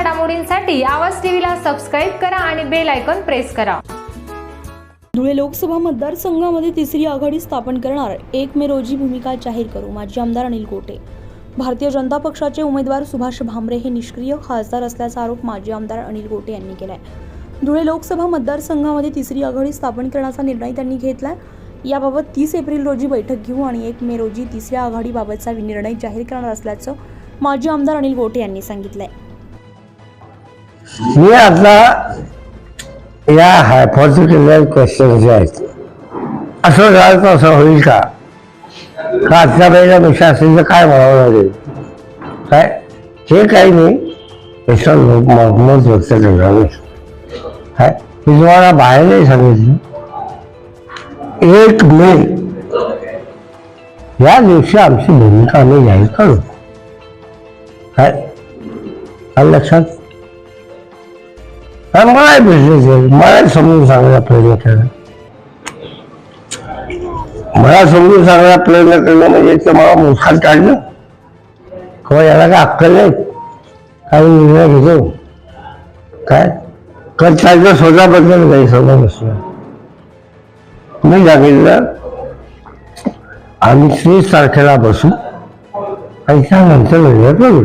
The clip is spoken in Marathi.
घडामोडींसाठी आवाज टीव्हीला सबस्क्राईब करा आणि बेल आयकॉन प्रेस करा. धुळे लोकसभा मतदारसंघामध्ये तिसरी आघाडी स्थापन करणार. एक मे रोजी भूमिका जाहीर करू माजी आमदार अनिल गोटे भारतीय जनता पक्षाचे उमेदवार सुभाष भामरे हे निष्क्रिय खासदार असल्याचा आरोप माजी आमदार अनिल गोटे यांनी केलाय. धुळे लोकसभा मतदारसंघामध्ये तिसरी आघाडी स्थापन करण्याचा निर्णय त्यांनी घेतलाय. याबाबत तीस एप्रिल रोजी बैठक घेऊ आणि एक मे रोजी तिसऱ्या आघाडीबाबतचा निर्णय जाहीर करणार असल्याचं माजी आमदार अनिल गोटे यांनी सांगितलंय. मी आता या हायपोथेटिकल क्वेश्चन जे आहेत. असं झालं तर असं होईल का? का आजच्या वेळेला मिशा असेल तर काय म्हणावं लागेल? काय? हे काही नाही. याच्यावर मत व्यक्त करणार काय? मी तुम्हाला बाहेर नाही सांगितलं. एक मे या दिवशी आमची भूमिका आम्ही जाहीर करू. काय? लक्षात? हा, मला बिझनेस आहे. मला समजून सांगायला प्रयत्न केला मला समजून सांगायला प्रयत्न करणं म्हणजे ते मला मुखात काढलं किंवा याला काय अक्कल नाही. काही निर्णय घेतो. काय? तर स्वतःबद्दल काही समज नसलं मी सांगितलं आम्ही तीस तारखेला बसू. आणि त्यानंतर निर्णय करू.